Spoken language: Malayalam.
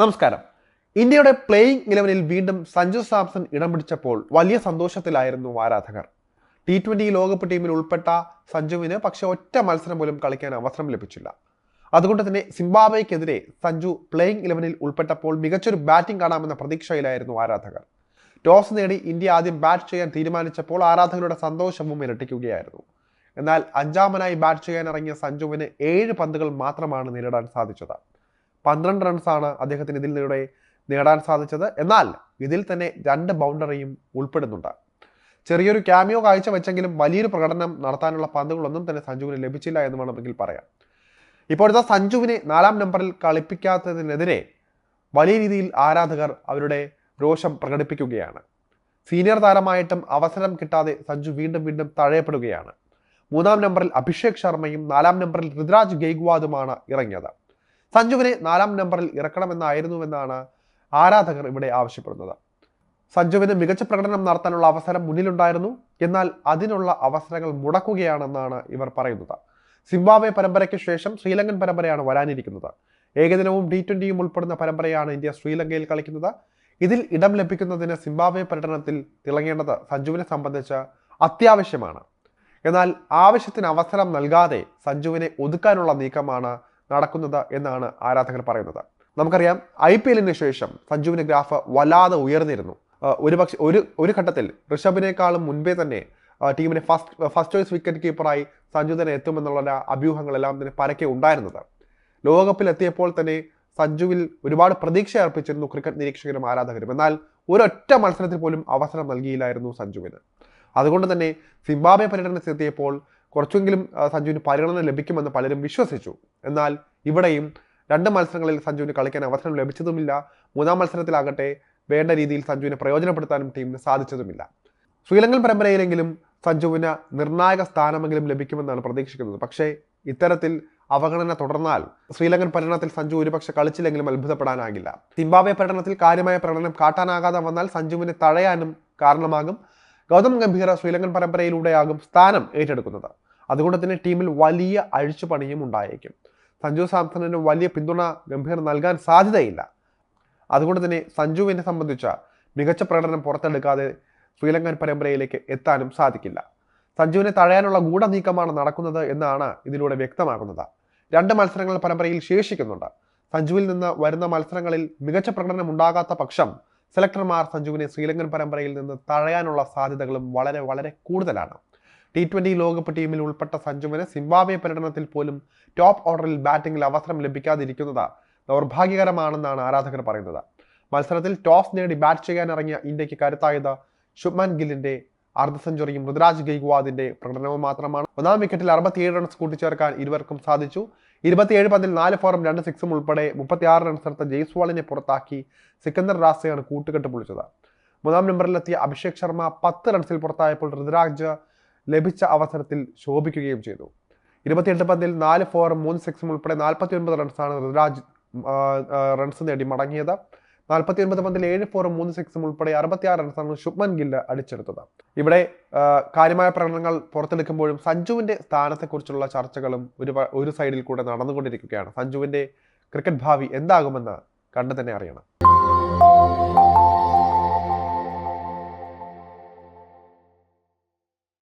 നമസ്കാരം. ഇന്ത്യയുടെ പ്ലേയിങ് ഇലവനിൽ വീണ്ടും സഞ്ജു സാംസൺ ഇടം പിടിച്ചപ്പോൾ വലിയ സന്തോഷത്തിലായിരുന്നു ആരാധകർ. ടി ട്വന്റി ലോകകപ്പ് ടീമിൽ ഉൾപ്പെട്ട സഞ്ജുവിന് പക്ഷെ ഒറ്റ മത്സരം പോലും കളിക്കാൻ അവസരം ലഭിച്ചില്ല. അതുകൊണ്ട് തന്നെ സിംബാബ്വെക്കെതിരെ സഞ്ജു പ്ലേയിങ് ഇലവനിൽ ഉൾപ്പെട്ടപ്പോൾ മികച്ചൊരു ബാറ്റിംഗ് കാണാമെന്ന പ്രതീക്ഷയിലായിരുന്നു ആരാധകർ. ടോസ് നേടി ഇന്ത്യ ആദ്യം ബാറ്റ് ചെയ്യാൻ തീരുമാനിച്ചപ്പോൾ ആരാധകരുടെ സന്തോഷവും ഇരട്ടിക്കുകയായിരുന്നു. എന്നാൽ അഞ്ചാമനായി ബാറ്റ് ചെയ്യാൻ ഇറങ്ങിയ സഞ്ജുവിന് ഏഴ് പന്തുകൾ മാത്രമാണ് നേരിടാൻ സാധിച്ചത്. പന്ത്രണ്ട് റൺസാണ് അദ്ദേഹത്തിന് ഇതിൽ നിലൂടെ നേടാൻ സാധിച്ചത്. എന്നാൽ ഇതിൽ തന്നെ രണ്ട് ബൗണ്ടറിയും ഉൾപ്പെടുന്നുണ്ട്. ചെറിയൊരു ക്യാമിയോ കാഴ്ച വെച്ചെങ്കിലും വലിയൊരു പ്രകടനം നടത്താനുള്ള പന്തുകളൊന്നും തന്നെ സഞ്ജുവിന് ലഭിച്ചില്ല എന്ന് വേണമെങ്കിൽ പറയാം ഇപ്പോഴത്തെ സഞ്ജുവിനെ നാലാം നമ്പറിൽ കളിപ്പിക്കാത്തതിനെതിരെ വലിയ രീതിയിൽ ആരാധകർ അവരുടെ രോഷം പ്രകടിപ്പിക്കുകയാണ്. സീനിയർ താരമായിട്ടും അവസരം കിട്ടാതെ സഞ്ജു വീണ്ടും വീണ്ടും തഴയപ്പെടുകയാണ്. മൂന്നാം നമ്പറിൽ അഭിഷേക് ശർമ്മയും നാലാം നമ്പറിൽ ഋതുരാജ് ഗെയ്ഗ്വാദുമാണ് ഇറങ്ങിയത്. സഞ്ജുവിനെ നാലാം നമ്പറിൽ ഇറക്കണമെന്നായിരുന്നുവെന്നാണ് ആരാധകർ ഇവിടെ ആവശ്യപ്പെടുന്നത്. സഞ്ജുവിന് മികച്ച പ്രകടനം നടത്താനുള്ള അവസരം മുന്നിലുണ്ടായിരുന്നു. എന്നാൽ അതിനുള്ള അവസരങ്ങൾ മുടക്കുകയാണെന്നാണ് ഇവർ പറയുന്നത്. സിംബാബ്വെ പരമ്പരയ്ക്ക് ശേഷം ശ്രീലങ്കൻ പരമ്പരയാണ് വരാനിരിക്കുന്നത്. ഏകദിനവും ടി ട്വന്റിയും ഉൾപ്പെടുന്ന പരമ്പരയാണ് ഇന്ത്യ ശ്രീലങ്കയിൽ കളിക്കുന്നത്. ഇതിൽ ഇടം ലഭിക്കുന്നതിന് സിംബാബ്വെ പര്യടനത്തിൽ തിളങ്ങേണ്ടത് സഞ്ജുവിനെ സംബന്ധിച്ച് അത്യാവശ്യമാണ്. എന്നാൽ ആവശ്യത്തിന് അവസരം നൽകാതെ സഞ്ജുവിനെ ഒതുക്കാനുള്ള നീക്കമാണ് നടക്കുന്നത് എന്നാണ് ആരാധകർ പറയുന്നത്. നമുക്കറിയാം ഐ പി എല്ലിന് ശേഷം സഞ്ജുവിന്റെ ഗ്രാഫ് വല്ലാതെ ഉയർന്നിരുന്നു. ഒരു പക്ഷേ ഒരു ഒരു ഘട്ടത്തിൽ ഋഷഭിനേക്കാളും മുൻപേ തന്നെ ടീമിനെ ഫസ്റ്റ് ഫസ്റ്റ് ചോയ്സ് വിക്കറ്റ് കീപ്പറായി സഞ്ജു തന്നെ എത്തുമെന്നുള്ള അഭ്യൂഹങ്ങളെല്ലാം തന്നെ പരക്കെ ഉണ്ടായിരുന്നത്. ലോകകപ്പിൽ എത്തിയപ്പോൾ തന്നെ സഞ്ജുവിൽ ഒരുപാട് പ്രതീക്ഷ അർപ്പിച്ചിരുന്നു ക്രിക്കറ്റ് നിരീക്ഷകരും ആരാധകരും. എന്നാൽ ഒരൊറ്റ മത്സരത്തിൽ പോലും അവസരം നൽകിയില്ലായിരുന്നു സഞ്ജുവിന്. അതുകൊണ്ട് തന്നെ സിംബാബെ പര്യടനത്തിൽ എത്തിയപ്പോൾ കുറച്ചെങ്കിലും സഞ്ജുവിന് പരിഗണന ലഭിക്കുമെന്ന് പലരും വിശ്വസിച്ചു. എന്നാൽ ഇവിടെയും രണ്ട് മത്സരങ്ങളിൽ സഞ്ജുവിന് കളിക്കാൻ അവസരം ലഭിച്ചതുമില്ല. മൂന്നാം മത്സരത്തിലാകട്ടെ വേണ്ട രീതിയിൽ സഞ്ജുവിനെ പ്രയോജനപ്പെടുത്താനും ടീമിന് സാധിച്ചതുമില്ല. ശ്രീലങ്കൻ പരമ്പരയിലെങ്കിലും സഞ്ജുവിന് നിർണായക സ്ഥാനമെങ്കിലും ലഭിക്കുമെന്നാണ് പ്രതീക്ഷിക്കുന്നത്. പക്ഷേ ഇത്തരത്തിൽ അവഗണന തുടർന്നാൽ ശ്രീലങ്കൻ പര്യടനത്തിൽ സഞ്ജു ഒരുപക്ഷെ കളിച്ചില്ലെങ്കിലും അത്ഭുതപ്പെടാനാകില്ല. സിംബാബ്വെ പര്യടനത്തിൽ കാര്യമായ പ്രകടനം കാട്ടാനാകാതെ വന്നാൽ സഞ്ജുവിനെ തഴയാനും കാരണമാകും. ഗൗതം ഗംഭീര ശ്രീലങ്കൻ പരമ്പരയിലൂടെയാകും സ്ഥാനം ഏറ്റെടുക്കുന്നത്. അതുകൊണ്ട് തന്നെ ടീമിൽ വലിയ അഴിച്ചുപണിയും ഉണ്ടായേക്കും. സഞ്ജു സാംസണിന് വലിയ പിന്തുണ ഗംഭീർ നൽകാൻ സാധ്യതയില്ല. അതുകൊണ്ട് തന്നെ സഞ്ജുവിനെ സംബന്ധിച്ച മികച്ച പ്രകടനം പുറത്തെടുക്കാതെ ശ്രീലങ്കൻ പരമ്പരയിലേക്ക് എത്താനും സാധിക്കില്ല. സഞ്ജുവിനെ തഴയാനുള്ള ഗൂഢനീക്കമാണ് നടക്കുന്നത് എന്നാണ് ഇതിലൂടെ വ്യക്തമാകുന്നത്. രണ്ട് മത്സരങ്ങൾ പരമ്പരയിൽ ശേഷിക്കുന്നുണ്ട്. സഞ്ജുവിൽ നിന്ന് വരുന്ന മത്സരങ്ങളിൽ മികച്ച പ്രകടനം ഉണ്ടാകാത്ത പക്ഷം സെലക്ടർമാർ സഞ്ജുവിനെ ശ്രീലങ്കൻ പരമ്പരയിൽ നിന്ന് തഴയാനുള്ള സാധ്യതകളും വളരെ വളരെ കൂടുതലാണ്. ടി ട്വന്റി ലോകകപ്പ് ടീമിൽ ഉൾപ്പെട്ട സഞ്ജുവിന് സിംബാബ്വെ പര്യടനത്തിൽ പോലും ടോപ്പ് ഓർഡറിൽ ബാറ്റിംഗിൽ അവസരം ലഭിക്കാതിരിക്കുന്നത് ദൗർഭാഗ്യകരമാണെന്നാണ് ആരാധകർ പറയുന്നത്. മത്സരത്തിൽ ടോസ് നേടി ബാറ്റ് ചെയ്യാനിറങ്ങിയ ഇന്ത്യയ്ക്ക് കരുത്തായത് ശുഭ്മാൻ ഗില്ലിന്റെ അർദ്ധ സെഞ്ചുറിയും ഋതുരാജ് ഗെയ്ഗ്വാദിന്റെ പ്രകടനവും മാത്രമാണ്. ഒന്നാം വിക്കറ്റിൽ അറുപത്തിയേഴ് റൺസ് കൂട്ടിച്ചേർക്കാൻ ഇരുവർക്കും സാധിച്ചു. ഇരുപത്തിയേഴ് പന്തിൽ നാല് ഫോറും രണ്ട് സിക്സും ഉൾപ്പെടെ മുപ്പത്തിയാറ് റൺസ് എടുത്ത ജയ്സ്വാളിനെ പുറത്താക്കി സിക്കന്ദർ റാസയാണ് കൂട്ടുകെട്ട് പൊളിച്ചത്. മൂന്നാം നമ്പറിലെത്തിയ അഭിഷേക് ശർമ്മ പത്ത് റൺസിൽ പുറത്തായപ്പോൾ ഋതുരാജ് ലഭിച്ച അവസരത്തിൽ ശോഭിക്കുകയും ചെയ്തു. ഇരുപത്തിയെട്ട് പന്തിൽ നാല് ഫോറും മൂന്ന് സിക്സും ഉൾപ്പെടെ നാൽപ്പത്തി ഒൻപത് റൺസാണ് ഋതുരാജ് റൺസ് നേടി മടങ്ങിയത്. നാൽപ്പത്തി ഒൻപത് പന്തിൽ ഏഴ് ഫോറും മൂന്ന് സിക്സും ഉൾപ്പെടെ അറുപത്തിയാറ് റൺസാണ് ശുഭ്മൻ ഗില്ല് അടിച്ചെടുത്തത്. ഇവിടെ കാര്യമായ പ്രകടനങ്ങൾ പുറത്തെടുക്കുമ്പോഴും സഞ്ജുവിന്റെ സ്ഥാനത്തെക്കുറിച്ചുള്ള ചർച്ചകളും ഒരു ഒരു സൈഡിൽ കൂടെ നടന്നുകൊണ്ടിരിക്കുകയാണ്. സഞ്ജുവിന്റെ ക്രിക്കറ്റ് ഭാവി എന്താകുമെന്ന് കണ്ടു തന്നെ അറിയണം.